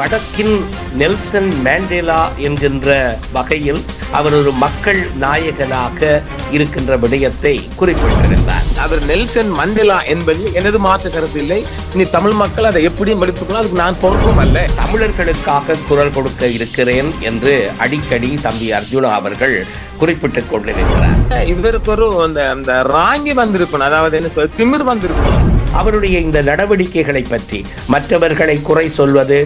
வடக்கின் Nelson மேண்டேலா என்கின்ற வகையில் அவர் ஒரு மக்கள் நாயகனாக இருக்கின்ற விடயத்தை குறிப்பிட்டிருந்தார். அவர் நெல்சன் மண்டேலா என்பதில் எனது மாற்று கருத்து இல்லை. இனி தமிழ் மக்கள் அதை எப்படியும் எடுத்துக்கணும் அதுக்கு நான் பொறுப்பும் அல்ல. தமிழர்களுக்காக குரல் கொடுக்க இருக்கிறேன் என்று அடிக்கடி தம்பி அர்ஜுனா அவர்கள் குறிப்பிட்டுக் கொண்டிருக்கிறார். இவருக்கு ஒரு அந்த அந்த ராங்கி வந்திருக்கணும். அதாவது என்ன திமிர் வந்திருக்கணும். அவருடைய இந்த நடவடிக்கைகளை பற்றி மற்றவர்களை குறை சொல்வது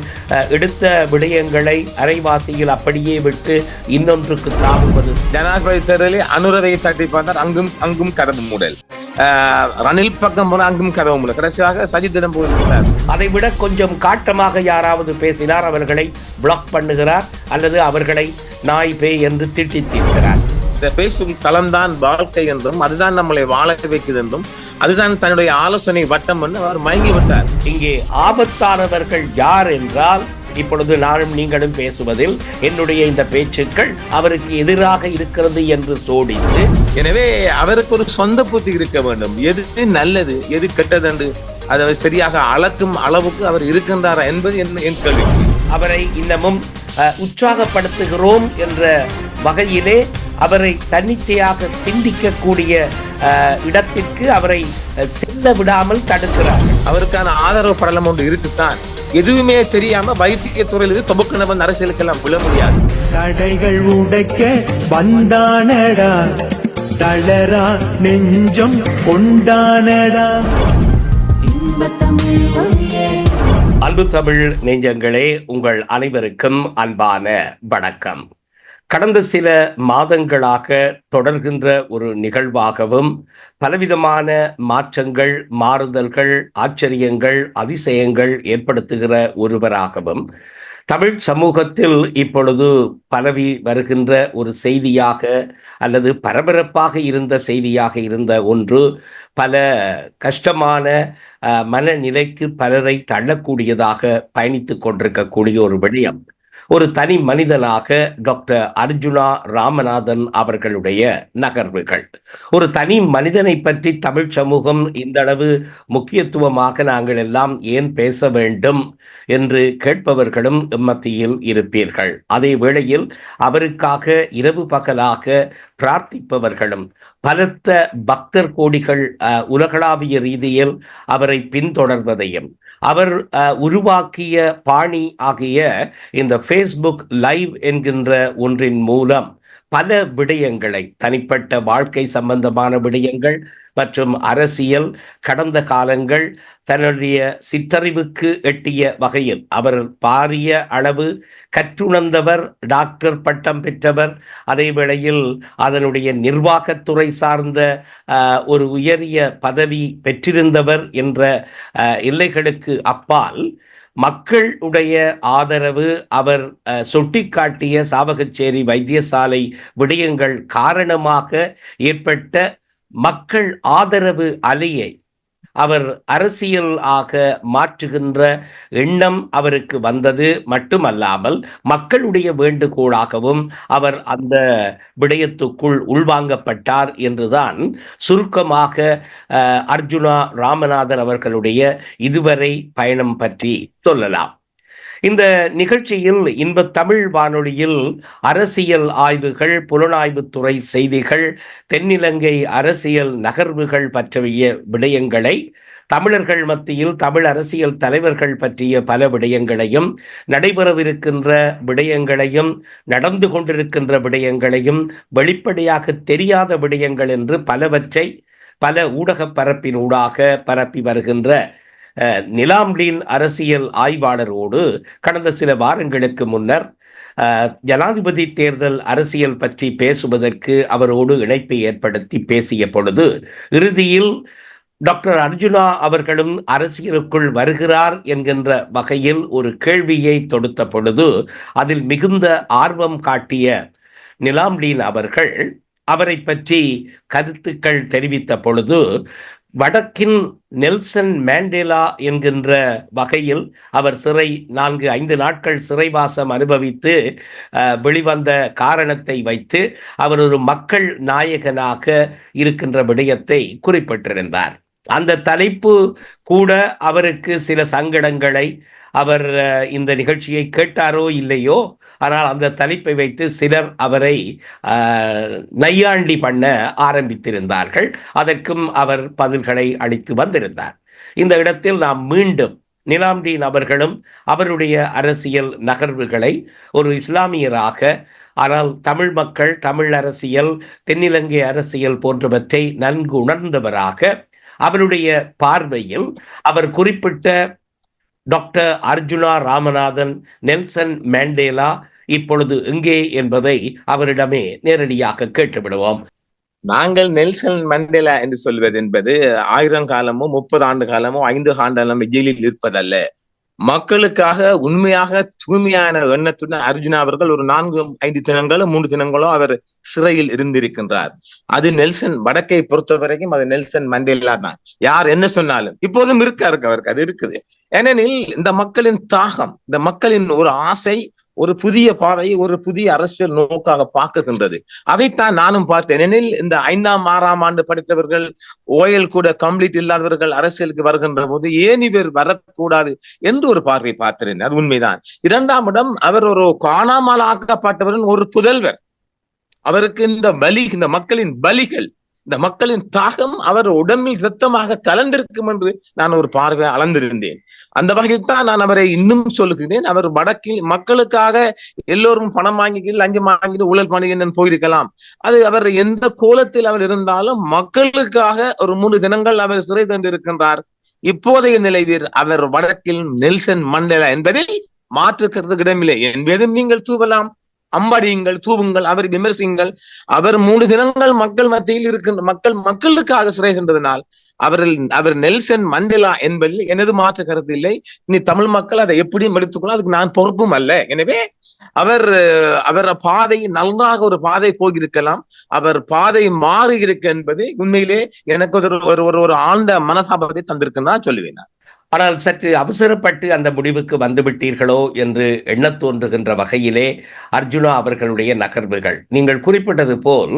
எடுத்த விடயங்களை அரைவாசியில் அப்படியே விட்டு இன்னொன்றுக்கு தாவுவது ஜனாதிபதி தேர்தலில் அனுரவை தட்டி பார்த்தார் அங்கும் அங்கும் கதவு மூடல். ரணில் பக்கம் போன அங்கும் கதவு மூடல். கடைசியாக சஜித்திடம் போயிருக்கிறார் அதை விட கொஞ்சம் காட்டமாக யாராவது பேசினார் அவர்களை பிளாக் பண்ணுகிறார் அல்லது அவர்களை நாய் பேய் என்று திட்டி தீர்க்கிறார் இந்த பேசும் தளம்தான் வாழ்க்கை என்றும் அதுதான் நம்மளை வாழ வைக்குது என்றும் அதுதான் தன்னுடைய ஆலோசனை வட்டம் என்று அவர் மயங்கி விட்டார் இங்கே ஆபத்தானவர்கள் யார் என்றால் இப்பொழுது நானும் நீங்களும் பேசுவதில் என்னுடைய இந்த பேச்சுக்கள் அவருக்கு எதிராக இருக்கிறது என்று சோடித்து எனவே அவருக்கு ஒரு சொந்த புத்தி இருக்க வேண்டும். எது நல்லது எது கெட்டது என்று அதை சரியாக அளக்கும் அளவுக்கு அவர் இருக்கின்றாரா என்பது என் கேள்வி. அவரை இன்னமும் உற்சாகப்படுத்துகிறோம் என்ற வகையிலே அவரை தன்னிச்சையாக சிந்திக்கக்கூடிய இடத்திற்கு அவரை செல்ல விடாமல் தடுக்கிறார். அவருக்கான ஆதரவு படலம் ஒன்று இருக்குத்தான். எதுவுமே தெரியாம வைத்திய துறையில் இது தொபக்கண வந்து அரசியலுக்கெல்லாம் விழ முடியாது. தடைகள் உடைக்க வந்தானடா தளரா நெஞ்சம் கொண்டானடா. அன்பு தமிழ் நெஞ்சங்களே உங்கள் அனைவருக்கும் அன்பான வணக்கம். கடந்த சில மாதங்களாக தொடர்கின்ற ஒரு நிகழ்வாகவும் பலவிதமான மாற்றங்கள் மாறுதல்கள் ஆச்சரியங்கள் அதிசயங்கள் ஏற்படுத்துகிற ஒருவராகவும் தமிழ் சமூகத்தில் இப்பொழுது பரவி வருகின்ற ஒரு செய்தியாக அல்லது பரபரப்பாக இருந்த செய்தியாக இருந்த ஒன்று பல கஷ்டமான அஹ், மனநிலைக்கு பலரை தள்ளக்கூடியதாக பயணித்துக் கொண்டிருக்கக்கூடிய ஒரு விடயம். ஒரு தனி மனிதனாக டாக்டர் அர்ஜுனா ராமநாதன் அவர்களுடைய நகர்வுகள். ஒரு தனி மனிதனை பற்றி தமிழ் சமூகம் இந்த அளவு முக்கியத்துவமாக நாங்கள் எல்லாம் ஏன் பேச வேண்டும் என்று கேட்பவர்களும் மத்தியில் இருப்பீர்கள். அதே வேளையில் அவருக்காக இரவு பகலாக பிரார்த்திப்பவர்களும் பலத்த பக்தர் கோடிகள் உலகளாவிய ரீதியில் அவரை பின்தொடர்வதையும் அவர் உருவாக்கிய பாணி ஆகிய இந்த ஃபேஸ்புக் லைவ் என்கின்ற ஒன்றின் மூலம் பல விடயங்களை தனிப்பட்ட வாழ்க்கை சம்பந்தமான விடயங்கள் மற்றும் அரசியல் கடந்த காலங்கள் தன்னுடைய சிற்றறிவுக்கு எட்டிய வகையில். அவர் பாரிய அளவு கற்றுணர்ந்தவர் டாக்டர் பட்டம் பெற்றவர். அதே வேளையில் அதனுடைய நிர்வாகத்துறை சார்ந்த ஆஹ், ஒரு உயரிய பதவி பெற்றிருந்தவர் என்ற எல்லைகளுக்கு அப்பால் மக்களுடைய ஆதரவு அவர் அஹ், சுட்டிக்காட்டிய சாவகச்சேரி வைத்தியசாலை விடயங்கள் காரணமாக ஏற்பட்ட மக்கள் ஆதரவு அலையை அவர் அரசியல் ஆக மாற்றுகின்ற எண்ணம் அவருக்கு வந்தது மட்டுமல்லாமல் மக்களுடைய வேண்டுகோளாகவும் அவர் அந்த விடயத்துக்குள் உள்வாங்கப்பட்டார் என்றுதான் சுருக்கமாக அஹ், அர்ஜுனா ராமநாதன் அவர்களுடைய இதுவரை பயணம் பற்றி சொல்லலாம். இந்த நிகழ்ச்சியில் இன்ப தமிழ் வானொலியில் அரசியல் ஆய்வுகள் புலனாய்வுத்துறை செய்திகள் தென்னிலங்கை அரசியல் நகர்வுகள் பற்றிய விடயங்களை தமிழர்கள் மத்தியில் தமிழ் அரசியல் தலைவர்கள் பற்றிய பல விடயங்களையும் நடைபெறவிருக்கின்ற விடயங்களையும் நடந்து கொண்டிருக்கின்ற விடயங்களையும் வெளிப்படையாக தெரியாத விடயங்கள் என்று பலவற்றை பல ஊடக பரப்பினூடாக பரப்பி வருகின்ற நிலாம்லீன் அரசியல் ஆய்வாளரோடு கடந்த சில வாரங்களுக்கு முன்னர் ஜனாதிபதி தேர்தல் அரசியல் பற்றி பேசுவதற்கு அவரோடு இணைப்பை ஏற்படுத்தி பேசிய பொழுது இறுதியில் டாக்டர் அர்ஜுனா அவர்களும் அரசியலுக்குள் வருகிறார் என்கின்ற வகையில் ஒரு கேள்வியை தொடுத்த பொழுது அதில் மிகுந்த ஆர்வம் காட்டிய நிலாம்லீன் அவர்கள் அவரை பற்றி கருத்துக்கள் தெரிவித்த பொழுது வடக்கின் நெல்சன் மேண்டேலா என்கின்ற வகையில் அவர் சிறை நான்கு ஐந்து நாட்கள் சிறைவாசம் அனுபவித்து வெளிவந்த காரணத்தை வைத்து அவர் ஒரு மக்கள் நாயகனாக இருக்கின்ற விடயத்தை குறிப்பிட்டிருந்தார். அந்த தலைப்பு கூட அவருக்கு சில சங்கடங்களை அவர் இந்த நிகழ்ச்சியை கேட்டாரோ இல்லையோ ஆனால் அந்த தலைப்பை வைத்து சிலர் அவரை நையாண்டி பண்ண ஆரம்பித்திருந்தார்கள். அதற்கும் அவர் பதில்களை அளித்து வந்திருந்தார். இந்த இடத்தில் நாம் மீண்டும் நிலாம்டீன் அவர்களும் அவருடைய அரசியல் நகர்வுகளை ஒரு இஸ்லாமியராக ஆனால் தமிழ் மக்கள் தமிழ் அரசியல் தென்னிலங்கை அரசியல் போன்றவற்றை நன்கு உணர்ந்தவராக அவருடைய பார்வையில் அவர் குறிப்பிட்ட doctor Arjuna Ramanathan Nelson Mandela இப்பொழுது எங்கே என்பதை அவரிடமே நேரடியாக கேட்டுவிடுவோம். நாங்கள் நெல்சன் மண்டேலா என்று சொல்வது என்பது ஆயிரம் காலமோ முப்பது ஆண்டு காலமோ ஐந்து ஆண்டு ஜெயிலில் இருப்பதல்ல. மக்களுக்காக உண்மையாக தூய்மையான எண்ணத்துடன் அர்ஜுனா அவர்கள் ஒரு நான்கு ஐந்து தினங்களோ மூன்று தினங்களோ அவர் சிறையில் இருந்திருக்கின்றார். அது நெல்சன் வடக்கை பொறுத்த வரைக்கும் அது நெல்சன் மண்டேலா தான். யார் என்ன சொன்னாலும். இப்போதும் இருக்காருக்கு அவருக்கு அது இருக்குது. ஏனெனில் இந்த மக்களின் தாகம் இந்த மக்களின் ஒரு ஆசை ஒரு புதிய பாதையை ஒரு புதிய அரசியல் நோக்காக பார்க்குகின்றது. அதைத்தான் நானும் பார்த்தேன். எனில் இந்த ஐந்தாம் ஆறாம் ஆண்டு படித்தவர்கள் ஓயல் கூட கம்ப்ளீட் இல்லாதவர்கள் அரசியலுக்கு வருகின்ற போது ஏன் இவர் வரக்கூடாது என்று ஒரு பார்வை பார்த்திருந்தேன். அது உண்மைதான். இரண்டாம் இடம் அவர் ஒரு காணாமல் ஆக்கப்பட்டவரின் ஒரு புதல்வர். அவருக்கு இந்த பலி இந்த மக்களின் பலிகள் இந்த மக்களின் தாகம் அவர் உடம்பில் இரத்தமாக கலந்திருக்கும் என்று நான் ஒரு பார்வை அளந்திருந்தேன். அந்த வகையில் தான் நான் அவரை இன்னும் சொல்லுகிறேன். அவர் வடக்கில் மக்களுக்காக எல்லோரும் பணம் வாங்கி லஞ்சம் வாங்கிட்டு ஊழல் பண்ணி போயிருக்கலாம். அது அவர் எந்த கோலத்தில் அவர் இருந்தாலும் மக்களுக்காக ஒரு மூணு தினங்கள் அவர் சிறை தண்டிருக்கின்றார் இப்போதைய நிலையில் அவர் வடக்கில் நெல்சன் மண்டலா என்பதில் மாற்றுக்கிறது இடமில்லை. என்பதும் நீங்கள் தூவலாம். அம்படியுங்கள் தூவுங்கள் அவர் விமர்சியுங்கள். அவர் மூணு தினங்கள் மக்கள் மத்தியில் இருக்கின்ற மக்கள் மக்களுக்காக சிறைகின்றதனால் அவரில் அவர் நெல்சன் மண்டேலா என்பதில் எனது மாற்று கருத்து இல்லை இனி தமிழ் மக்கள் அதை எப்படியும் எடுத்துக்கொள்ள அதுக்கு நான் பொறுப்பும் அல்ல. எனவே அவர் அஹ், அவர் பாதை நன்றாக ஒரு பாதை போயிருக்கலாம். அவர் பாதை மாறி இருக்கு என்பது உண்மையிலே எனக்கு ஒரு ஒரு ஒரு ஒரு ஆழ்ந்த மனதாபத்தை தந்திருக்குன்னு நான் சொல்லுவேன் நான். ஆனால் சற்று அவசரப்பட்டு அந்த முடிவுக்கு வந்துவிட்டீர்களோ என்று எண்ணத் தோன்றுகின்ற வகையிலே அர்ஜுனா அவர்களுடைய நகர்வுகள். நீங்கள் குறிப்பிட்டது போல்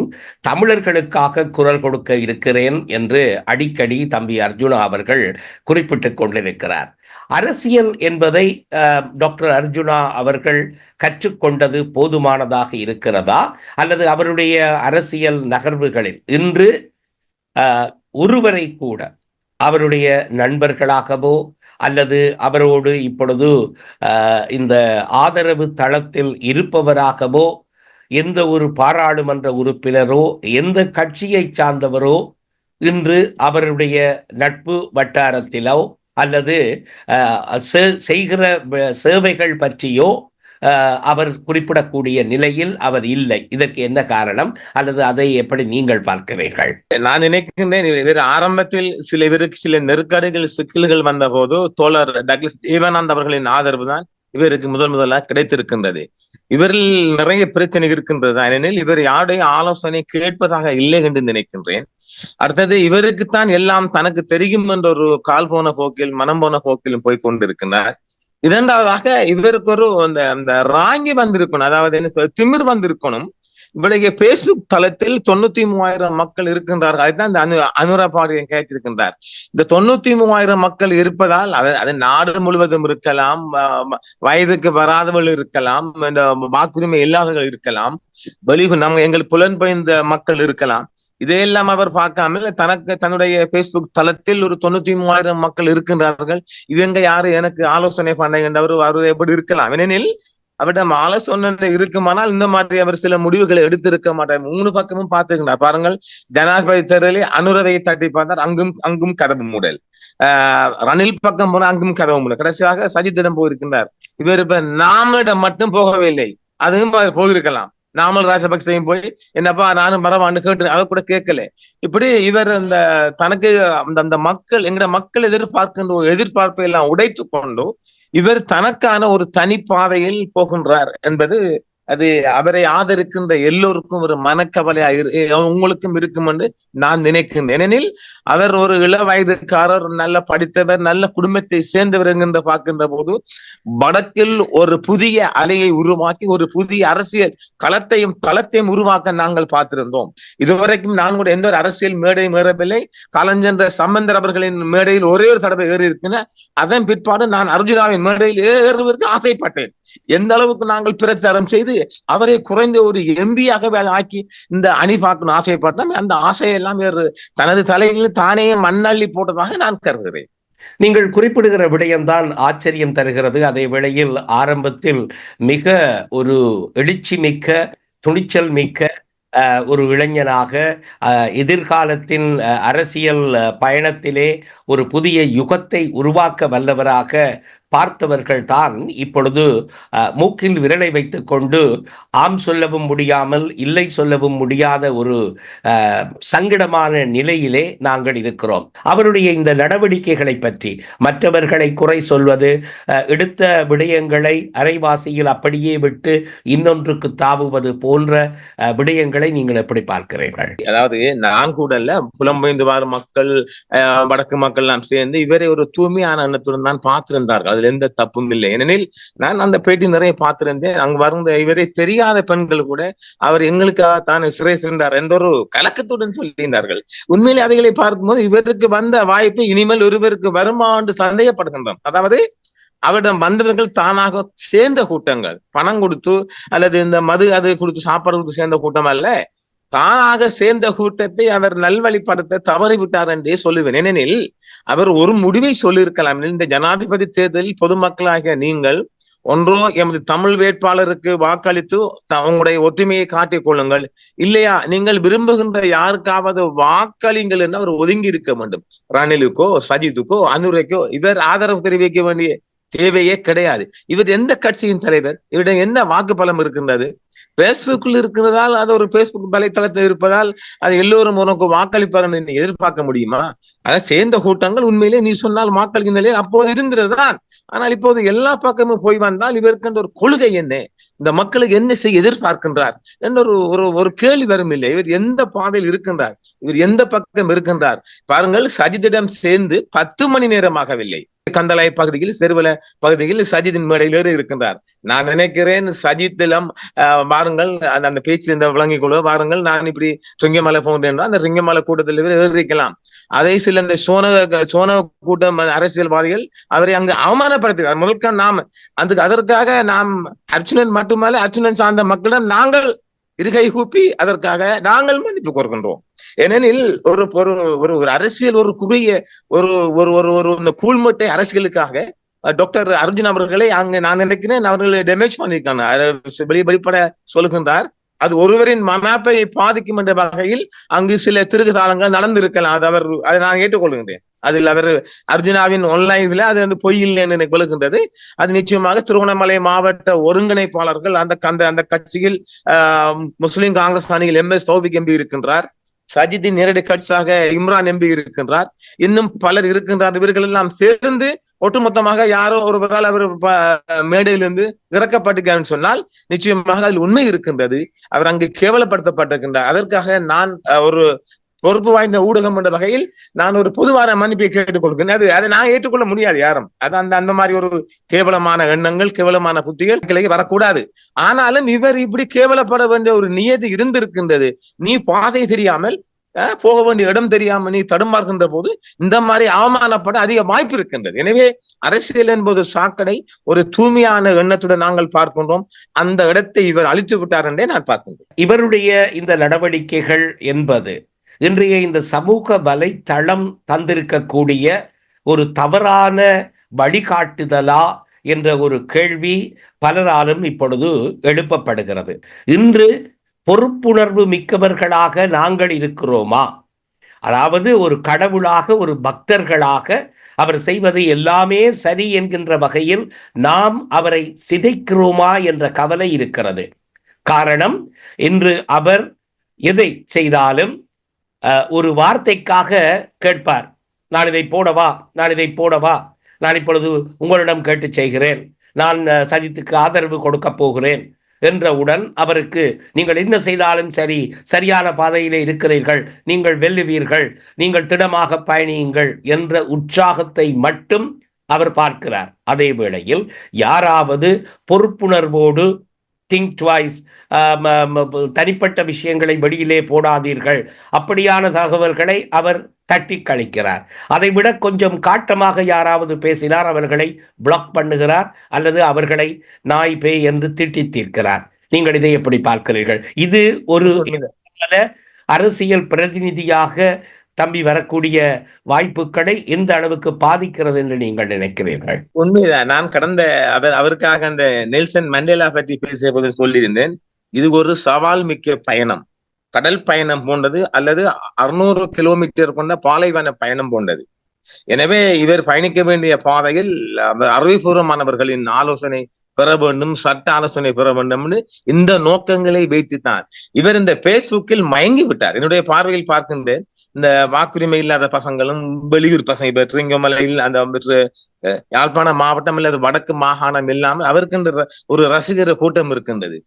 தமிழர்களுக்காக குரல் கொடுக்க இருக்கிறேன் என்று அடிக்கடி தம்பி அர்ஜுனா அவர்கள் குறிப்பிட்டுக் கொண்டிருக்கிறார். அரசியல் என்பதை அஹ், டாக்டர் அர்ஜுனா அவர்கள் கற்றுக்கொண்டது போதுமானதாக இருக்கிறதா? அல்லது அவருடைய அரசியல் நகர்வுகளில் இன்று ஒருவரை கூட அவருடைய நண்பர்களாகவோ அல்லது அவரோடு இப்பொழுது இந்த ஆதரவு தளத்தில் இருப்பவராகவோ எந்த ஒரு பாராளுமன்ற உறுப்பினரோ எந்த கட்சியை சார்ந்தவரோ இன்று அவருடைய நட்பு வட்டாரத்திலோ அல்லது செ- செய்கிற சேவைகள் பற்றியோ அவர் குறிப்பிடக்கூடிய நிலையில் அவர் இல்லை. இதற்கு என்ன காரணம்? அல்லது அதை எப்படி நீங்கள் பார்க்கிறீர்கள்? நான் நினைக்கின்றேன் இவர் ஆரம்பத்தில் சில இவருக்கு சில நெருக்கடிகள் சிக்கல்கள் வந்த போது தோழர் டக்ளஸ் தேவானந்த் அவர்களின் ஆதரவு தான் இவருக்கு முதல் முதலாக கிடைத்திருக்கின்றது. இவரில் நிறைய பிரச்சனை இருக்கின்றது. ஏனெனில் இவர் யாருடைய ஆலோசனை கேட்பதாக இல்லை என்று நினைக்கின்றேன். அடுத்தது இவருக்குத்தான் எல்லாம் தனக்கு தெரியும் என்ற ஒரு கால் போன போக்கில் மனம் போன போக்கிலும் போய் கொண்டிருக்கிறார் இரண்டாவதாக இவருக்கு ஒரு அந்த அந்த ராங்கி வந்திருக்கணும். அதாவது என்ன சொல்ற திமிர் வந்திருக்கணும். இவருடைய பேஸ்புக் தளத்தில் தொண்ணூத்தி மூவாயிரம் மக்கள் இருக்கின்றார்கள். அதுதான் இந்த அனு அனுரா கேட்டிருக்கின்றார். இந்த தொண்ணூத்தி மூவாயிரம் மக்கள் இருப்பதால் அது அது நாடு முழுவதும் இருக்கலாம் வயதுக்கு வராதவர்கள் இருக்கலாம் இந்த வாக்குரிமை இல்லாதவர்கள் இருக்கலாம் வெளி நம்ம எங்கள் புலன்பெயர்ந்த மக்கள் இருக்கலாம். இதையெல்லாம் அவர் பார்க்காமல் தனக்கு தன்னுடைய பேஸ்புக் தளத்தில் ஒரு தொண்ணூத்தி மூவாயிரம் மக்கள் இருக்கின்றார்கள். இவங்க யாரு? எனக்கு ஆலோசனை பண்ணுகின்ற அவர் அவர் எப்படி இருக்கலாம்? ஏனெனில் அவரிடம் ஆலோசனை இருக்குமானால் இந்த மாதிரி அவர் சில முடிவுகளை எடுத்திருக்க மாட்டார். மூணு பக்கமும் பார்த்துக்கிட்டார் பாருங்கள் ஜனாதிபதி தேர்தலில் அனுரவையை தட்டி பார்த்தார். அங்கும் அங்கும் கதவு மூடல். ஆஹ் ரணில் பக்கம் போன அங்கும் கதவு மூடல். கடைசியாக சஜித்திடம் போயிருக்கின்றார். இவர் இப்ப நாமிடம் மட்டும் போகவில்லை. அதுவும் போயிருக்கலாம். நாமல் ராஜபக்சையும் போய் என்னப்பா நானும் வரவான்னு கேட்டு அதை கூட கேட்கல. இப்படி இவர் அந்த தனக்கு அந்த அந்த மக்கள் எங்கட மக்கள் எதிர்பார்க்கின்ற ஒரு எதிர்பார்ப்பை எல்லாம் உடைத்து கொண்டு இவர் தனக்கான ஒரு தனிப்பாதையில் போகின்றார் என்பது அது அவரை ஆதரிக்கின்ற எல்லோருக்கும் ஒரு மனக்கவலையா இரு- உங்களுக்கும் இருக்கும் என்று நான் நினைக்கிறேன் ஏனெனில் அவர் ஒரு இள வயதுக்காரர் நல்ல படித்தவர் நல்ல குடும்பத்தை சேர்ந்தவர் என்கின்ற பார்க்கின்ற போது வடக்கில் ஒரு புதிய அலையை உருவாக்கி ஒரு புதிய அரசியல் களத்தையும் தளத்தையும் உருவாக்க நாங்கள் பார்த்திருந்தோம். இதுவரைக்கும் நான் கூட எந்த ஒரு அரசியல் மேடையும் ஏறவில்லை. காலஞ்சென்ற சம்பந்தர் அவர்களின் மேடையில் ஒரே ஒரு தடவை ஏறி இருக்கிறேன் அதன் பிற்பாடு நான் அர்ஜுனாவின் மேடையில் ஏறுவதற்கு ஆசைப்பட்டேன். எந்த அளவுக்கு நாங்கள் பிரச்சாரம் செய்து அவரை குறைந்த ஒரு எம்பியாக வேலை ஆக்கி இந்த அணி பார்க்கணும் ஆசைப்பட்டோம் அந்த ஆசையெல்லாம் வேறு தனது தலையில் தானே மண்ணள்ளி போட்டதாக நான் கருதுகிறேன். நீங்கள் குறிப்பிடுகிற விடயம்தான் ஆச்சரியம் தருகிறது. அதே வேளையில் ஆரம்பத்தில் மிக ஒரு எழுச்சி மிக்க துணிச்சல் மிக்க அஹ், ஒரு இளைஞனாக அஹ், எதிர்காலத்தின் அஹ், அரசியல் பயணத்திலே ஒரு புதிய யுகத்தை உருவாக்க வல்லவராக பார்த்தவர்கள் தான் இப்பொழுது அஹ், மூக்கில் விரலை வைத்துக்கொண்டு ஆம் சொல்லவும் முடியாமல் இல்லை சொல்லவும் முடியாத ஒரு அஹ், சங்கடமான நிலையிலே நாங்கள் இருக்கிறோம். அவருடைய இந்த நடவடிக்கைகளை பற்றி மற்றவர்களை குறை சொல்வது அஹ், எடுத்த விடயங்களை அரைவாசியில் அப்படியே விட்டு இன்னொன்றுக்கு தாவுவது போன்ற அஹ், விடயங்களை நீங்கள் எப்படி பார்க்கிறீர்கள்? அதாவது நான் கூட இல்ல புலம்பெயர்ந்து வாழ் மக்கள் அஹ், வடக்கு மக்கள் எல்லாம் சேர்ந்து இவரை ஒரு தூய்மையான எண்ணத்துடன் தான் பார்த்திருந்தார்கள். அதுல எந்த தப்பும் இல்லை. ஏனெனில் நான் அந்த பேட்டி நிறைய பார்த்திருந்தேன். அங்கு வந்த இவரை தெரியாத பெண்கள் கூட அவர் எங்களுக்காக தானே சிறை சென்றார் என்ற ஒரு கலக்கத்துடன் சொல்லியிருந்தார்கள் உண்மையிலே அதைகளை பார்க்கும்போது இவருக்கு வந்த வாய்ப்பு இனிமேல் ஒருவருக்கு வருமா என்று சந்தேகப்படுகின்றோம் அதாவது அவரிடம் வந்தவர்கள் தானாக சேர்ந்த கூட்டங்கள். பணம் கொடுத்து அல்லது இந்த மது அது கொடுத்து சாப்பாடு கொடுத்து சேர்ந்த கூட்டம் அல்ல. தானாக சேர்ந்த கூட்டத்தை அவர் நல்வழிப்படுத்த தவறிவிட்டார் என்றே சொல்லுவேன். ஏனெனில் அவர் ஒரு முடிவை சொல்லியிருக்கலாம். இந்த ஜனாதிபதி தேர்தலில் பொதுமக்களாகிய நீங்கள் ஒன்றோ எமது தமிழ் வேட்பாளருக்கு வாக்களித்து த- உங்களுடைய ஒற்றுமையை காட்டிக் கொள்ளுங்கள். இல்லையா நீங்கள் விரும்புகின்ற யாருக்காவது வாக்களிங்கள் என்று அவர் ஒதுங்கி இருக்க வேண்டும். ரணிலுக்கோ சஜித்துக்கோ அனுரைக்கோ இவர் ஆதரவு தெரிவிக்க வேண்டிய தேவையே கிடையாது. இவர் எந்த கட்சியின் தலைவர்? இவரிடம் என்ன வாக்கு பலம் இருக்கின்றது? பேஸ்புக்கில் இருக்கிறதால் அது ஒரு பேஸ்புக் வலைத்தளத்தில் இருப்பதால் அது எல்லோரும் உனக்கு வாக்களிப்பார் என்று எதிர்பார்க்க முடியுமா? அதை சேர்ந்த கூட்டங்கள் உண்மையிலே நீ சொன்னால் வாக்களிக்கும் நிலையில் அப்போது இருந்ததுதான். ஆனால் இப்போது எல்லா பக்கமும் போய் வந்தால் இவருக்கு ஒரு கொள்கை என்ன? இந்த மக்களுக்கு என்ன செய்ய எதிர்பார்க்கின்றார்? என்ற ஒரு ஒரு ஒரு கேள்வி வரும் இல்லை இவர் எந்த பாதையில் இருக்கின்றார்? இவர் எந்த பக்கம் இருக்கின்றார்? பாருங்கள் சஜித்திடம் சேர்ந்து பத்து மணி நேரமாகவில்லை. கந்தலாய் பகுதியில் செருவல பகுதியில் சஜித்தின் மேடையிலேயே இருக்கின்றார். நான் நினைக்கிறேன் சஜித்திடம் ஆஹ், வாருங்கள் அந்த அந்த பேச்சில் இந்த விளங்கிக் கொள்ள வாருங்கள் நான் இப்படி ரிங்கமலை போன்றேன் அந்த ரிங்கமலை கூட்டத்தில் ஏறிக்கலாம். அதை சில இந்த சோன சோன கூட்டம் அரசியல்வாதிகள் அவரை அங்கு அவமானப்படுத்துகிறார். முதல்க நாம். அதுக்கு அதற்காக நாம் அர்ச்சுனன் மட்டுமல்ல அர்ச்சுனன் சார்ந்த மக்களிடம் நாங்கள் இருகை கூப்பி அதற்காக நாங்கள் மன்னிப்பு கோருகின்றோம். ஏனெனில் ஒரு ஒரு ஒரு ஒரு அரசியல் ஒரு குறுகிய ஒரு ஒரு ஒரு ஒரு இந்த கூழ்மட்டை அரசியலுக்காக டாக்டர் அர்ஜுன் அவர்களை அங்கே நான் நினைக்கிறேன் அவர்களை டேமேஜ் பண்ணியிருக்காங்க. வெளிப்பட சொல்லுகின்றார். அது ஒருவரின் மனாப்பை பாதிக்கும் என்ற வகையில் அங்கு சில திருகுதாளங்கள் நடந்திருக்கலாம். அது அவர் அதை நான் ஏற்றுக்கொள்கின்றேன். அதில் அவர் அர்ஜுனாவின் ஒன்லைன்ல அது வந்து பொய் இல்லை என்று எனக்கு விழுகின்றது அது நிச்சயமாக திருவண்ணாமலை மாவட்ட ஒருங்கிணைப்பாளர்கள் அந்த அந்த அந்த கட்சியில் ஆஹ், முஸ்லிம் காங்கிரஸ் அணியில் எம். எஸ். சௌபிக் எம்பி இருக்கின்றார். சஜித்தின் நேரடி கட்சியாக இம்ரான் எம்பி இருக்கின்றார். இன்னும் பலர் இருக்கின்றார். இவர்கள் எல்லாம் சேர்ந்து ஒட்டுமொத்தமாக யாரோ ஒருவரால் அவர் மேடையிலிருந்து இறக்கப்பட்டிருக்காருன்னு சொன்னால் நிச்சயமாக அதில் உண்மை இருக்கின்றது. அவர் அங்கு கேவலப்படுத்தப்பட்டிருக்கின்றார். அதற்காக நான் ஒரு பொறுப்பு வாய்ந்த ஊடகம் என்ற வகையில் நான் ஒரு பொதுவான மன்னிப்பை கேட்டுக்கொள்கிறேன். அது அதை நான் ஏற்றுக்கொள்ள முடியாது யாரும். அது அந்த அந்த மாதிரி ஒரு கேவலமான எண்ணங்கள் கேவலமான புத்திகள் கிளைக்கு வரக்கூடாது. ஆனாலும் இவர் இப்படி கேவலப்பட வேண்டிய ஒரு நியதி இருந்திருக்கின்றது. நீ பாதை தெரியாமல் போக வேண்டிய இடம் தெரியாமல் நீ தடுமாறுகின்ற போது இந்த மாதிரி அவமானப்பட அதிக வாய்ப்பு இருக்கின்றது. எனவே அரசியல் என்பது சாக்கடை. ஒரு தூய்மையான எண்ணத்துடன் நாங்கள் பார்க்கின்றோம். அந்த இடத்தை இவர் அழித்து விட்டார் என்றே நான் பார்க்கின்றேன். இவருடைய இந்த நடவடிக்கைகள் என்பது இன்றைய இந்த சமூக வலைத்தளம் தந்திருக்கக்கூடிய ஒரு தவறான வழிகாட்டுதலா என்ற ஒரு கேள்வி பலராலும் இப்பொழுது எழுப்பப்படுகிறது. இன்று பொறுப்புணர்வு மிக்கவர்களாக நாங்கள் இருக்கிறோமா? அதாவது ஒரு கடவுளாக ஒரு பக்தர்களாக அவர் செய்வது எல்லாமே சரி என்கின்ற வகையில் நாம் அவரை சிதைக்கிறோமா என்ற கவலை இருக்கிறது. காரணம் இன்று அவர் எதை செய்தாலும் ஒரு வார்த்தைக்காக கேட்பார். நான் இதை போடவா? நான் இதை போடவா? நான் இப்பொழுது உங்களிடம் கேட்டு செய்கிறேன். நான் சஜித்துக்கு ஆதரவு கொடுக்க போகிறேன். என்றவுடன் அவருக்கு நீங்கள் என்ன செய்தாலும் சரி சரியான பாதையிலே இருக்கிறீர்கள் நீங்கள் வெல்லுவீர்கள் நீங்கள் திடமாக பயணியுங்கள் என்ற உற்சாகத்தை மட்டும் அவர் பார்க்கிறார். அதே வேளையில் யாராவது பொறுப்புணர்வோடு திங்க் ட்வைஸ் தனிப்பட்ட விஷயங்களை வெளியிலே போடாதீர்கள். அப்படியான தகவல்களை அவர் தட்டி கழிக்கிறார் அதை விட கொஞ்சம் காட்டமாக யாராவது பேசினார் அவர்களை பிளாக் பண்ணுகிறார் அல்லது அவர்களை நாய் பேய் என்று திட்டி தீர்க்கிறார். நீங்கள் இதை எப்படி பார்க்கிறீர்கள்? இது ஒரு அரசியல் பிரதிநிதியாக தம்பி வரக்கூடிய வாய்ப்புகளை எந்த அளவுக்கு பாதிக்கிறது என்று நீங்கள் நினைக்கிறீர்கள்? உண்மைதான். நான் கடந்த அவர் அவருக்காக அந்த நெல்சன் மண்டேலா பற்றி பேசிய போது சொல்லியிருந்தேன் இது ஒரு சவால் மிக்க பயணம். கடல் பயணம் போன்றது அல்லது அறுநூறு கிலோமீட்டர் கொண்ட பாலைவன பயணம் போன்றது. எனவே இவர் பயணிக்க வேண்டிய பாதையில் அறிவுபூர்வமானவர்களின் ஆலோசனை பெற வேண்டும் சட்ட ஆலோசனை பெற வேண்டும்னு இந்த நோக்கங்களை வைத்துத்தான். இவர் இந்த பேஸ்புக்கில் மயங்கி விட்டார் என்னுடைய பார்வையில் பார்க்கின்றேன். இந்த வாக்குரிமை இல்லாத பசங்களும் வெளியூர் பசங்க இப்ப திருங்கமலையில் அந்த யாழ்ப்பாண மாவட்டம் அல்லது வடக்கு மாகாணம் இல்லாமல் அவருக்கு ஒரு ரசிகர் கூட்டம் இருக்கின்றது.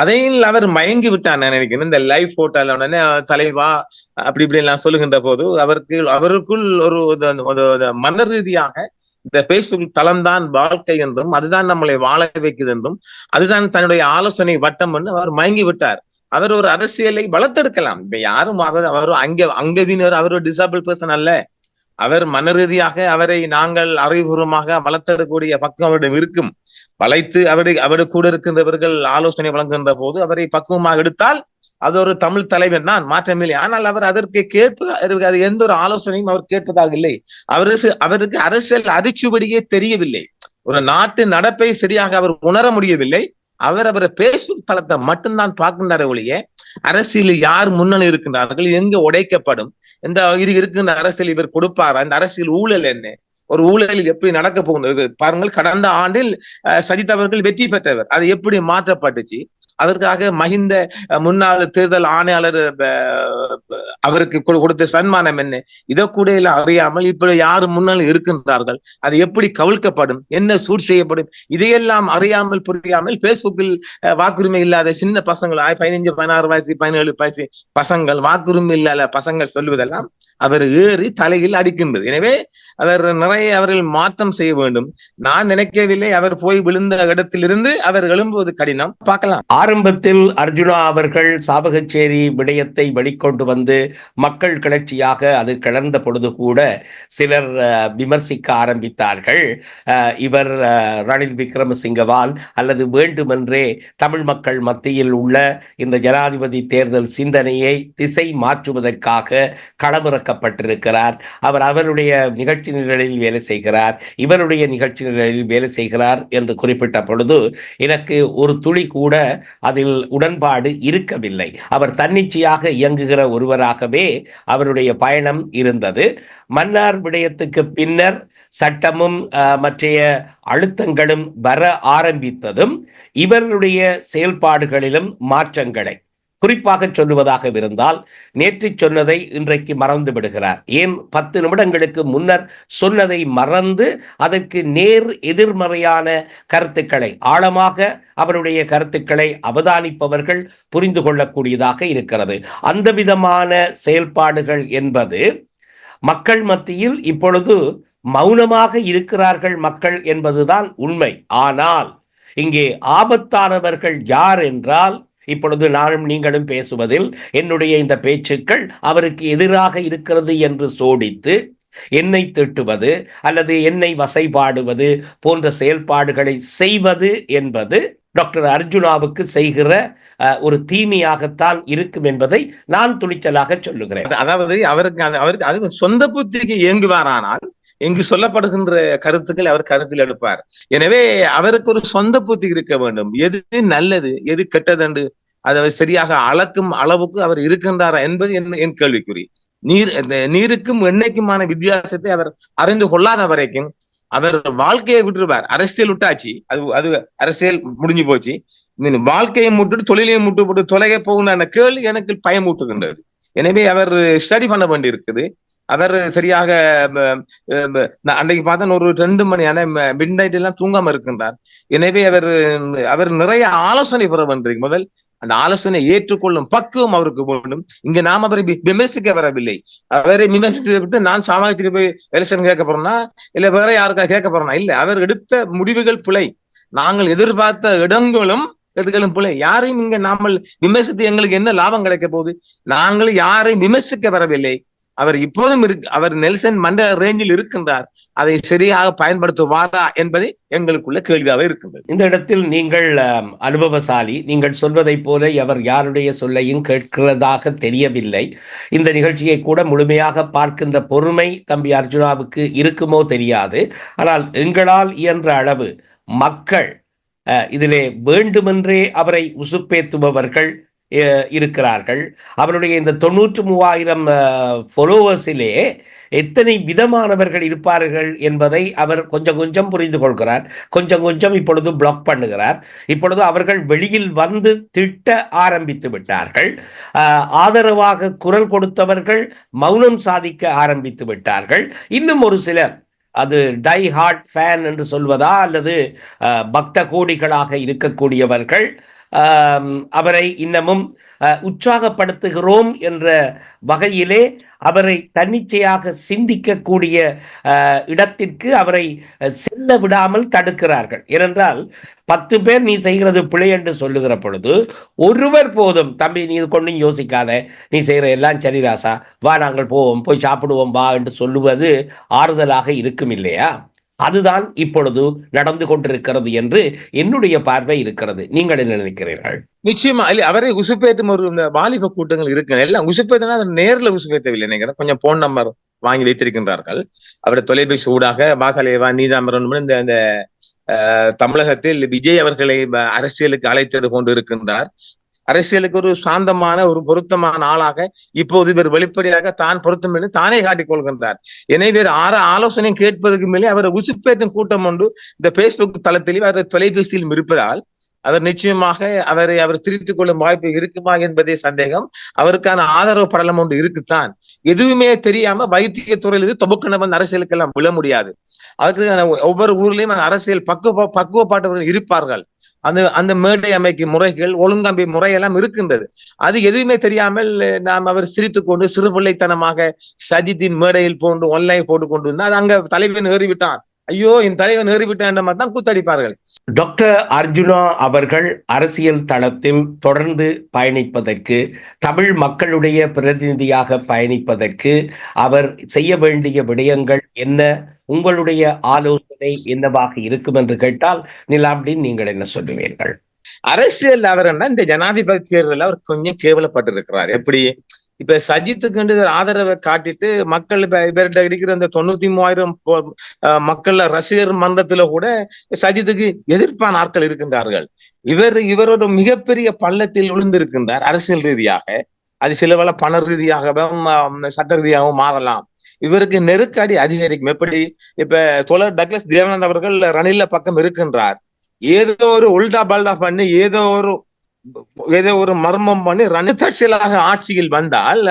அதையும் அவர் மயங்கி விட்டார் நினைக்கிறேன். இந்த லைவ் போட்டோல உடனே தலைவா அப்படி இப்படி எல்லாம் சொல்லுகின்ற போது அவருக்கு அவருக்குள் ஒரு மன ரீதியாக இந்த பேஸ்புக் தளம்தான் வாழ்க்கை என்றும் அதுதான் நம்மளை வாழ வைக்குது என்றும் அதுதான் தன்னுடைய ஆலோசனை வட்டம் என்று அவர் மயங்கி விட்டார். அவர் ஒரு அரசியலை வளர்த்தெடுக்கலாம். இப்ப யாரும் அவர் அவர் அங்க அங்கவினர் அவர் ஒரு டிசபிள் பர்சன் அல்ல. அவர் மன ரீதியாக அவரை நாங்கள் அறிவுபூர்வமாக வளர்த்தெடுக்கக்கூடிய பக்கம் அவரிடம் இருக்கும். வளைத்து அவரு அவரு கூட இருக்கின்றவர்கள் ஆலோசனை வழங்குகின்ற போது அவரை பக்குவமாக எடுத்தால் அது ஒரு தமிழ் தலைவர் தான் மாற்றமில்லை ஆனால் அவர் அதற்கு கேட்பு அது எந்த ஒரு ஆலோசனையும் அவர் கேட்பதாக இல்லை. அவருக்கு அவருக்கு அரசியல் அரிச்சுபடியே தெரியவில்லை. ஒரு நாட்டு நடப்பை சரியாக அவர் உணர முடியவில்லை. அவர் அவரை பேஸ்புக் தளத்தை மட்டும்தான் பார்க்கின்றார ஒழிய அரசியலில் யார் முன்னணி இருக்கின்றார்கள் எங்க உடைக்கப்படும் இந்த இது இருக்கின்ற அரசியல் இவர் கொடுப்பாரா இந்த அரசியல் ஊழல் என்ன ஒரு ஊழலில் எப்படி நடக்க போகுது பாருங்கள் கடந்த ஆண்டில் சஜித் அவர்கள் வெற்றி பெற்றவர் அது எப்படி மாற்றப்பட்டுச்சு அதற்காக மஹிந்த முன்னாள் தேர்தல் ஆணையாளர் அவருக்கு கொடுத்த சன்மானம் என்ன? இதை கூட எல்லாம் அறியாமல் இப்படி யாரு முன்னால் இருக்கின்றார்கள். அது எப்படி கவிழ்க்கப்படும்? என்ன சூட் செய்யப்படும்? இதையெல்லாம் அறியாமல் புரியாமல் பேஸ்புக்கில் வாக்குரிமை இல்லாத சின்ன பசங்கள் பதினைஞ்சு பதினாறு வயசு பதினேழு வயசு பசங்கள் வாக்குரிமை இல்லாத பசங்கள் சொல்வதெல்லாம் அவர் ஏறி தலையில் அடிக்கின்றது. எனவே அவர் நிறைய அவர்கள் மாற்றம் செய்ய வேண்டும். நான் நினைக்கவில்லை. அவர் போய் விழுந்த இடத்திலிருந்து அவர் எழும்புவது கடினம். பார்க்கலாம். ஆரம்பத்தில் அர்ஜுனா அவர்கள் சாபகச்சேரி விடயத்தை வெளிக்கொண்டு வந்து மக்கள் கிளர்ச்சியாக அது கிளர்ந்த பொழுது கூட சிலர் விமர்சிக்க ஆரம்பித்தார்கள். இவர் ரணில் விக்ரமசிங்கவால் அல்லது வேண்டுமென்றே தமிழ் மக்கள் மத்தியில் உள்ள இந்த ஜனாதிபதி தேர்தல் சிந்தனையை திசை மாற்றுவதற்காக களமிறக்கப்பட்டிருக்கிறார். அவர் அவருடைய நிகழ்ச்சி நிரலில் வேலை செய்கிறார் இவருடைய நிகழ்ச்சி நிரலில் வேலை செய்கிறார் என்று குறிப்பிட்ட பொழுது எனக்கு ஒரு துளி கூட அதில் உடன்பாடு இருக்கவில்லை. அவர் தன்னிச்சையாக இயங்குகிற ஒருவராக வழியாகவே அவருடைய பயணம் இருந்தது. மன்னார் விடயத்துக்கு பின்னர் சட்டமும் மற்றைய அழுத்தங்களும் வர ஆரம்பித்ததும் இவருடைய செயல்பாடுகளிலும் மாற்றங்களை குறிப்பாக சொல்லுவதாக இருந்தால் நேற்று சொன்னதை இன்றைக்கு மறந்து விடுகிறார். ஏன்? பத்து நிமிடங்களுக்கு முன்னர் சொன்னதை மறந்து அதற்கு நேர் எதிர்மறையான கருத்துக்களை ஆழமாக அவருடைய கருத்துக்களை அவதானிப்பவர்கள் புரிந்து கொள்ளக்கூடியதாக இருக்கிறது. அந்த விதமான செயல்பாடுகள் என்பது மக்கள் மத்தியில் இப்பொழுது மௌனமாக இருக்கிறார்கள் மக்கள் என்பதுதான் உண்மை. ஆனால் இங்கே ஆபத்தானவர்கள் யார் என்றால் இப்பொழுது நானும் நீங்களும் பேசுவதில் என்னுடைய இந்த பேச்சுக்கள் அவருக்கு எதிராக இருக்கிறது என்று சோடித்து என்னை திட்டுவது அல்லது என்னை வசைபாடுவது போன்ற செயல்பாடுகளை செய்வது என்பது டாக்டர் அர்ஜுனாவுக்கு செய்கிற ஒரு தீமையாகத்தான் இருக்கும் என்பதை நான் துணிச்சலாக சொல்லுகிறேன். அதாவது அவருக்கு அவருக்கு அது சொந்த புத்திக்கு இயங்குவாரானால் இங்கு சொல்லப்படுகின்ற கருத்துக்கள் அவர் கருத்தில் எடுப்பார். எனவே அவருக்கு ஒரு சொந்த புத்தி இருக்க வேண்டும். எது நல்லது எது கெட்டது என்று அதை சரியாக அளக்கும் அளவுக்கு அவர் இருக்கின்றாரா என்பது என் கேள்விக்குறி. நீர் நீருக்கும் எண்ணெய்க்குமான வித்தியாசத்தை அவர் அறிந்து கொள்ளாத வரைக்கும் அவர் வாழ்க்கையை விட்டுருவார். அரசியல் விட்டாச்சு. அது அது அரசியல் முடிஞ்சு போச்சு. வாழ்க்கையை முட்டுட்டு தொழிலையும் முட்டு போட்டு தொலைக போகுன்ற கேள்வி எனக்கு பயம் ஊட்டுகின்றது எனவே அவர் ஸ்டடி பண்ண வேண்டி இருக்குது அவர் சரியாக அன்றைக்கு பார்த்தா ஒரு ரெண்டு மணியான மிட் நைட் எல்லாம் தூங்காம இருக்கின்றார். எனவே அவர் அவர் நிறைய ஆலோசனை பெற வேண்டும் முதல் அந்த ஆலோசனை ஏற்றுக்கொள்ளும் பக்குவம் அவருக்கு வேண்டும். இங்க நாம் அவரை விமர்சிக்க வரவில்லை. அவரை விமர்சித்து விட்டு நான் சாமானியத்துக்கு போய் எலெக்ஷன் கேட்க போறோம்னா இல்ல வேற யாருக்கா கேட்க போறோம்னா இல்ல அவர் எடுத்த முடிவுகள் பிழை. நாங்கள் எதிர்பார்த்த இடங்களும் இதுகளும் பிழை. யாரையும் இங்க நாமல் விமர்சித்து எங்களுக்கு என்ன லாபம் கிடைக்க போகுது? நாங்கள் யாரையும் விமர்சிக்க வரவில்லை. அவர் இப்போதும் இருக்கு அவர் நெல்சன் மண்டல ரேஞ்சில் இருக்கின்றார். அதை சரியாக பயன்படுத்துவாரா என்பது எங்களுக்குள்ள கேள்வியாக இருக்கின்றது. இந்த இடத்தில் நீங்கள் அனுபவசாலி நீங்கள் சொல்வதைப் போல அவர் யாருடைய சொல்லையும் கேட்கிறதாக தெரியவில்லை. இந்த நிகழ்ச்சியை கூட முழுமையாக பார்க்கின்ற பொறுமை தம்பி அர்ஜுனாவுக்கு இருக்குமோ தெரியாது. ஆனால் எங்களால் இயன்ற அளவு மக்கள் அஹ், இதிலே வேண்டுமென்றே அவரை உசுப்பேத்துபவர்கள் இருக்கிறார்கள். அவருடைய இந்த தொண்ணூற்று மூவாயிரம் ஃபாலோவர்ஸிலே எத்தனை விதமானவர்கள் இருப்பார்கள் என்பதை அவர் கொஞ்சம் கொஞ்சம் புரிந்து கொள்கிறார். கொஞ்சம் கொஞ்சம் இப்பொழுது பிளாக் பண்ணுகிறார். இப்பொழுது அவர்கள் வெளியில் வந்து திட்ட ஆரம்பித்து விட்டார்கள். ஆதரவாக குரல் கொடுத்தவர்கள் மௌனம் சாதிக்க ஆரம்பித்து விட்டார்கள். இன்னும் ஒரு சிலர் அது டை ஹார்ட் ஃபேன் என்று சொல்வதா அல்லது பக்த கோடிகளாக இருக்கக்கூடியவர்கள் அவரை இன்னமும் உற்சாகப்படுத்துகிறோம் என்ற வகையிலே அவரை தன்னிச்சையாக சிந்திக்கக்கூடிய ஆஹ், இடத்திற்கு அவரை செல்ல விடாமல் தடுக்கிறார்கள். ஏனென்றால் பத்து பேர் நீ செய்கிறது பிழை என்று சொல்லுகிற பொழுது ஒருவர் போதும். தம்பி நீ இது கொண்டும் யோசிக்காத. நீ செய்கிற எல்லாம் சரி ராசா. வா நாங்கள் போவோம். போய் சாப்பிடுவோம். வா என்று சொல்லுவது ஆறுதலாக இருக்கும் இல்லையா? அதுதான் இப்பொழுது நடந்து கொண்டிருக்கிறது என்று என்னுடைய பார்வை இருக்கிறது. நீங்கள் என்ன நினைக்கிறீர்கள்? நிச்சயமா. இல்ல அவரை உசுப்பேத்தும் ஒரு இந்த வாலிப கூட்டங்கள் இருக்கு எல்லாம் உசுப்பேத்தினா அதை நேர்ல உசுப்பேத்தவில்லை நினைக்கிறேன். கொஞ்சம் போன் நம்பர் வாங்கி வைத்திருக்கின்றார்கள். அவருடைய தொலைபேசி ஊடாக வாசலேவா நீதாமரன் இந்த இந்த அஹ், தமிழகத்தில் விஜய் அவர்களை அரசியலுக்கு அழைத்தது கொண்டு இருக்கின்றார். அரசியலுக்கு ஒரு சாந்தமான ஒரு பொருத்தமான ஆளாக இப்போது இவர் வெளிப்படையாக தான் பொருத்தம் என்று தானே காட்டிக் கொள்கின்றார். எனவே ஆற ஆலோசனை கேட்பதற்கு மேலே அவர் உசுப்பேற்றும் கூட்டம் ஒன்று இந்த பேஸ்புக் தளத்திலும் அவர் தொலைபேசியிலும் இருப்பதால் அவர் நிச்சயமாக அவரை அவர் திருத்திக் கொள்ளும் வாய்ப்பு இருக்குமா என்பதே சந்தேகம். அவருக்கான ஆதரவு படலம் ஒன்று இருக்குத்தான். எதுவுமே தெரியாம வைத்தியத்துறையில் இது தொபக்கண வந்து அரசியலுக்கெல்லாம் விழ முடியாது. அதுக்கு ஒவ்வொரு ஊர்லயும் அரசியல் பக்குவ பக்குவப்பாட்டவர்கள் இருப்பார்கள். அந்த அந்த மேடை அமைக்கும் முறைகள் ஒழுங்கம்பி முறையெல்லாம் இருக்கின்றது. அது எதுவுமே தெரியாமல் நாம் அவர் சிரித்து கொண்டு சிறுபிள்ளைத்தனமாக சஜித்தின் மேடையில் போன்று ஒன்லைன் போட்டு கொண்டு இருந்தா அது அங்க தலைவன் ஏறிவிட்டான். ஐயோ என் தலைவன் ஏறிவிட்டான் என்ற மாதிரி தான் கூத்தடிப்பார்கள். டாக்டர் அர்ஜுனா அவர்கள் அரசியல் தளத்தில் தொடர்ந்து பயணிப்பதற்கு தமிழ் மக்களுடைய பிரதிநிதியாக பயணிப்பதற்கு அவர் செய்ய வேண்டிய விடயங்கள் என்ன உங்களுடைய ஆலோசனை என்னவாக இருக்கும் என்று கேட்டால் நிலாம்டின் நீங்கள் என்ன சொல்லுவீர்கள்? அரசியல் அவர் என்ன இந்த ஜனாதிபதி தேர்தலில் அவர் கொஞ்சம் கேவலப்பட்டிருக்கிறார். எப்படி? இப்ப சஜித்துக்கு ஆதரவை காட்டிட்டு மக்கள் இப்ப இவர்கிட்ட இருக்கிற அந்த தொண்ணூத்தி மூவாயிரம் போ- ரசிகர் மன்றத்துல கூட சஜித்துக்கு எதிர்ப்பான ஆட்கள் இருக்கின்றார்கள். இவர் இவரோட மிகப்பெரிய பள்ளத்தில் விழுந்திருக்கின்றார் அரசியல் ரீதியாக. அது சில வேளை பண ரீதியாகவும் சட்ட ரீதியாகவும் மாறலாம். இவருக்கு நெருக்கடி அதிகரிக்கும். எப்படி? இப்ப தோழர் டக்ளஸ் தேவானந்த் அவர்கள் ரணில்ல பக்கம் இருக்கின்றார். ஏதோ ஒரு உல்டா பல்டா பண்ணி ஏதோ ஒரு ஏதோ ஒரு மர்மம் பண்ணி ரணதர்சியலாக ஆட்சியில் வந்தால்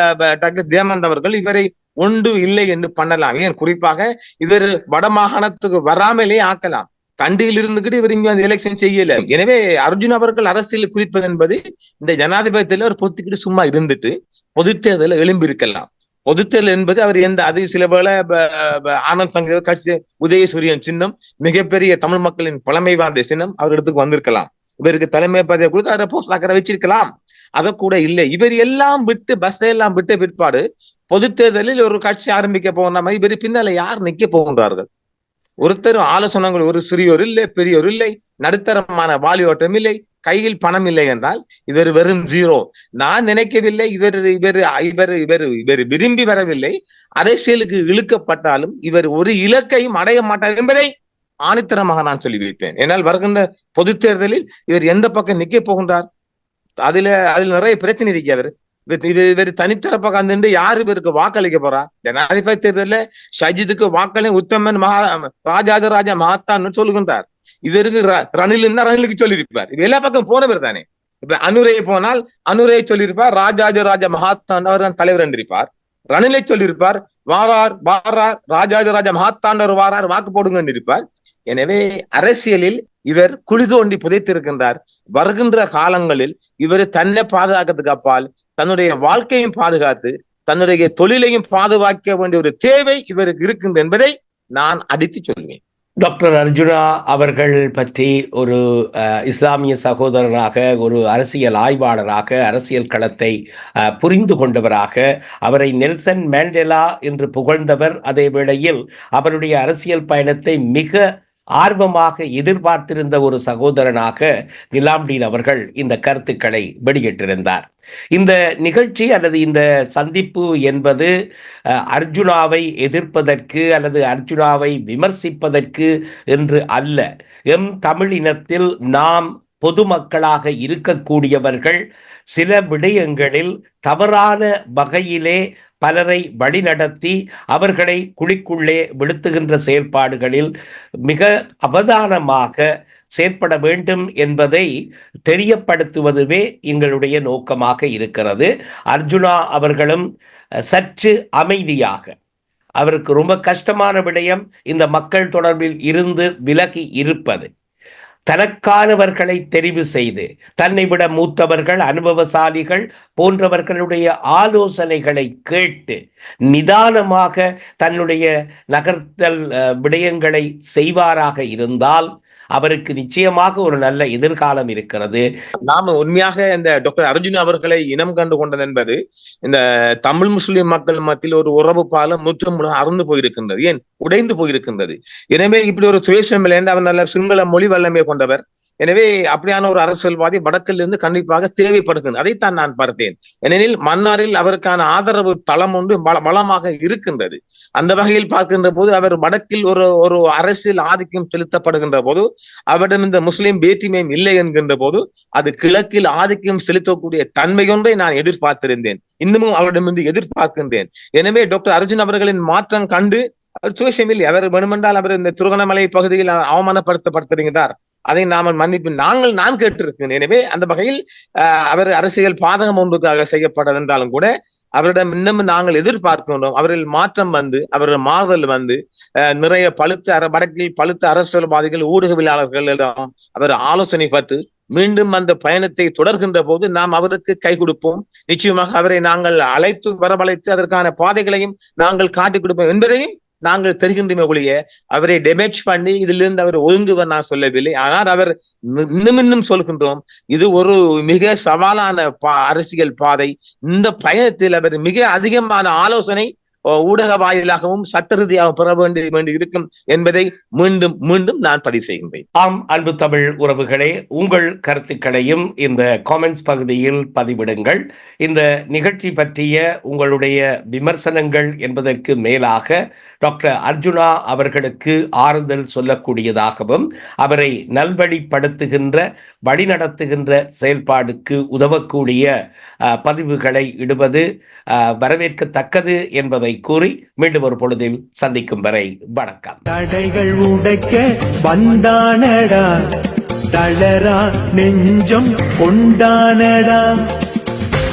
டாக்டர் தேமந்த் அவர்கள் இவரை ஒன்று இல்லை என்று பண்ணலாம். ஏன்? குறிப்பாக இவர் வடமாகாணத்துக்கு வராமலே ஆக்கலாம். கண்டியில் இருந்துகிட்டு இவர் இங்க வந்து எலெக்ஷன் செய்யல. எனவே அர்ஜுன் அவர்கள் அரசியல் குறிப்பது என்பது இந்த ஜனாதிபதியில ஒரு பொத்திக்கிட்டு சும்மா இருந்துட்டு பொதுத் தேர்தலில் எழும்பி இருக்கலாம் பொது தேர்தல் என்பது அவர் எந்த அது சில வேளை ஆனந்த் சங்கர் கட்சி உதயசூரியன் சின்னம் மிகப்பெரிய தமிழ் மக்களின் பழமை வாய்ந்த சின்னம் அவர் இடத்துக்கு வந்திருக்கலாம். இவருக்கு தலைமை பதவியை கொடுத்து அவரை போஸ்ட் ஆக்கரை வச்சிருக்கலாம். அதை கூட இல்லை. இவர் எல்லாம் விட்டு பஸ் எல்லாம் விட்ட பிற்பாடு பொது தேர்தலில் ஒரு கட்சி ஆரம்பிக்க போனாம இவர் பின்னால யார் நிக்க போகின்றார்கள்? ஒருத்தரும் ஆலோசனைகள் ஒரு சிறியோர் இல்லை பெரியோர் இல்லை நடுத்தரமான வாலியோட்டம் இல்லை கையில் பணம் இல்லை என்றால் இவர் வெறும் ஜீரோ நான் நினைக்கவில்லை இவர் இவர் இவர் இவர் இவர் விரும்பி வரவில்லை. அரசியலுக்கு இழுக்கப்பட்டாலும் இவர் ஒரு இலக்கையும் அடைய மாட்டார் என்பதை ஆணித்தரமாக நான் சொல்லி வைப்பேன் ஏனால் வருகின்ற பொது தேர்தலில் இவர் எந்த பக்கம் நிக்க போகின்றார்? அதுல அதுல நிறைய பிரச்சனை இருக்காது இது இவர் தனித்தரப்பாக நின்று யாரு இவருக்கு வாக்களிக்க போறா? ஜனாதிபதி தேர்தலில் சஜித்துக்கு வாக்களி உத்தமன் மகா ராஜாத மகாத்தான் சொல்லுகின்றார் இவருக்கு ர- ரணில்னா ரணிலுக்கு சொல்லியிருப்பார். இது எல்லா பக்கம் போனவர் தானே. இப்ப அனுரை போனால் அனுரை சொல்லியிருப்பார் ராஜாஜ ராஜா மகாத்தான் அவர் தலைவர் என்றிருப்பார். ரணிலை சொல்லியிருப்பார் வாரார் வாரார் ராஜாதிராஜ மகாத்தாண்டவர் வாரார் வாக்கு போடுங்கன்னு இருப்பார். எனவே அரசியலில் இவர் குழி தோண்டி புதைத்திருக்கின்றார். வருகின்ற காலங்களில் இவர் தன்னை பாதுகாக்கிறதுக்கு அப்பால் தன்னுடைய வாழ்க்கையும் பாதுகாத்து தன்னுடைய தொழிலையும் பாதுகாக்க வேண்டிய ஒரு தேவை இவருக்கு இருக்கின்ற என்பதை நான் அடித்து சொல்வேன். டாக்டர் அர்ஜுனா அவர்கள் பற்றி ஒரு அஹ், இஸ்லாமிய சகோதரராக ஒரு அரசியல் ஆய்வாளராக அரசியல் களத்தை அஹ், புரிந்து கொண்டவராக அவரை நெல்சன் மேண்டேலா என்று புகழ்ந்தவர். அதே வேளையில் அவருடைய அரசியல் பயணத்தை மிக ஆர்வமாக எதிர்பார்த்திருந்த ஒரு சகோதரனாக நிலாம்டீன் அவர்கள் இந்த கருத்துக்களை வெளியிட்டிருந்தார். இந்த நிகழ்ச்சி அல்லது இந்த சந்திப்பு என்பது அஹ், அர்ஜுனாவை எதிர்ப்பதற்கு அல்லது அர்ஜுனாவை விமர்சிப்பதற்கு என்று அல்ல. எம் தமிழ் இனத்தில் நாம் பொதுமக்களாக இருக்கக்கூடியவர்கள் சில விடயங்களில் தவறான வகையிலே பலரை வழிநடத்தி அவர்களை குழிக்குள்ளே விழுத்துகின்ற செயல்பாடுகளில் மிக அவதானமாக செயற்பட வேண்டும் என்பதை தெரியப்படுத்துவதுவே எங்களுடைய நோக்கமாக இருக்கிறது. அர்ஜுனா அவர்களும் சற்று அமைதியாக. அவருக்கு ரொம்ப கஷ்டமான விடயம் இந்த மக்கள் தொடர்பில் இருந்து விலகி இருப்பது. தனக்கானவர்களை தெரிவு செய்து தன்னை விட மூத்தவர்கள் அனுபவசாலிகள் போன்றவர்களுடைய ஆலோசனைகளை கேட்டு நிதானமாக தன்னுடைய நகர்த்தல் அஹ், விடயங்களை செய்வாராக இருந்தால் அவருக்கு நிச்சயமாக ஒரு நல்ல எதிர்காலம் இருக்கிறது. நாம உண்மையாக இந்த டாக்டர் அர்ஜுன் அவர்களை இனம் கண்டு கொண்டது என்பது இந்த தமிழ் முஸ்லிம் மக்கள் மத்தியில் ஒரு உறவு பாலம் முற்றும் அறந்து போயிருக்கின்றது ஏன்? உடைந்து போயிருக்கின்றது. எனவே இப்படி ஒரு சுயேஷம் இல்லை அவர் நல்ல சிங்கள மொழி வல்லமை கொண்டவர்? எனவே அப்படியான ஒரு அரசியல்வாதி வடக்கில் இருந்து கண்டிப்பாக தேவைப்படுகிறது அதைத்தான் நான் பார்த்தேன். ஏனெனில் மன்னாரில் அவருக்கான ஆதரவு தளம் ஒன்று பலமாக இருக்கின்றது. அந்த வகையில் பார்க்கின்ற போது அவர் வடக்கில் ஒரு ஒரு அரசியல் ஆதிக்கம் செலுத்தப்படுகின்ற போது அவரிடம் இந்த முஸ்லிம் வேற்றுமையும் இல்லை என்கின்ற போது அது கிழக்கில் ஆதிக்கம் செலுத்தக்கூடிய தன்மையொன்றை நான் எதிர்பார்த்திருந்தேன். இன்னமும் அவரிடமிருந்து எதிர்பார்க்கின்றேன். எனவே டாக்டர் அர்ஜுன் அவர்களின் மாற்றம் கண்டு அவர் சுயசமில் அவர் வேணுமென்றால் அவர் இந்த திருகோணமலை பகுதியில் அவமானப்படுத்தப்படுத்திருக்கிறார். அதை நாம மன்னிப்பு நாங்கள் நான் கேட்டிருக்கேன் எனவே அந்த வகையில் அவர் அரசியல் பாதகம் ஒன்றுக்காக செய்யப்பட்டதென்றாலும் கூட அவரிடம் இன்னும் நாங்கள் எதிர்பார்க்கின்றோம். அவரில் மாற்றம் வந்து அவர்கள் மாறுதல் வந்து நிறைய பழுத்த அர வடக்கில் பழுத்த அரசியல்வாதிகள் ஊடகவியலாளர்களிடம் அவர் ஆலோசனை பார்த்து மீண்டும் அந்த பயணத்தை தொடர்கின்ற போது நாம் அவருக்கு கை கொடுப்போம். நிச்சயமாக அவரை நாங்கள் அழைத்து வரவழைத்து அதற்கான பாதைகளையும் நாங்கள் காட்டிக் கொடுப்போம் என்பதையும் நாங்கள் தெரிகின்றமே ஒழிய அவரை டேமேஜ் பண்ணி இதிலிருந்து அவர் ஒழுங்குவர் நான் சொல்லவில்லை. ஆனால் அவர் இன்னும் இன்னும் சொல்கின்றோம் இது ஒரு மிக சவாலான பா அரசியல் பாதை. இந்த பயணத்தில் அவர் மிக அதிகமான ஆலோசனை ஊடக வாயிலாகவும் சட்ட ரீதியாக பெற வேண்டி வேண்டி இருக்கும் என்பதை மீண்டும் மீண்டும் நான் பதிவு செய்கின்றேன். ஆம் அன்பு தமிழ் உறவுகளே உங்கள் கருத்துக்களையும் இந்த காமெண்ட்ஸ் பகுதியில் பதிவிடுங்கள். இந்த நிகழ்ச்சி பற்றிய உங்களுடைய விமர்சனங்கள் என்பதற்கு மேலாக டாக்டர் அர்ஜுனா அவர்களுக்கு ஆறுதல் சொல்லக்கூடியதாகவும் அவரை நல்வழிப்படுத்துகின்ற வழிநடத்துகின்ற செயல்பாடுக்கு உதவக்கூடிய பதிவுகளை இடுவது வரவேற்கத்தக்கது என்பதை கூறி மீண்டும் ஒரு பொழுதில் சந்திக்கும் வரை வணக்கம். தடைகள் உடைக்க வந்தானடா தளரா நெஞ்சம் கொண்டானடா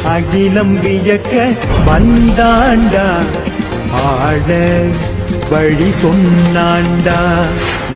அகிலம் வியக்க வந்தாண்டா ஆட வழி சொன்னாண்டா.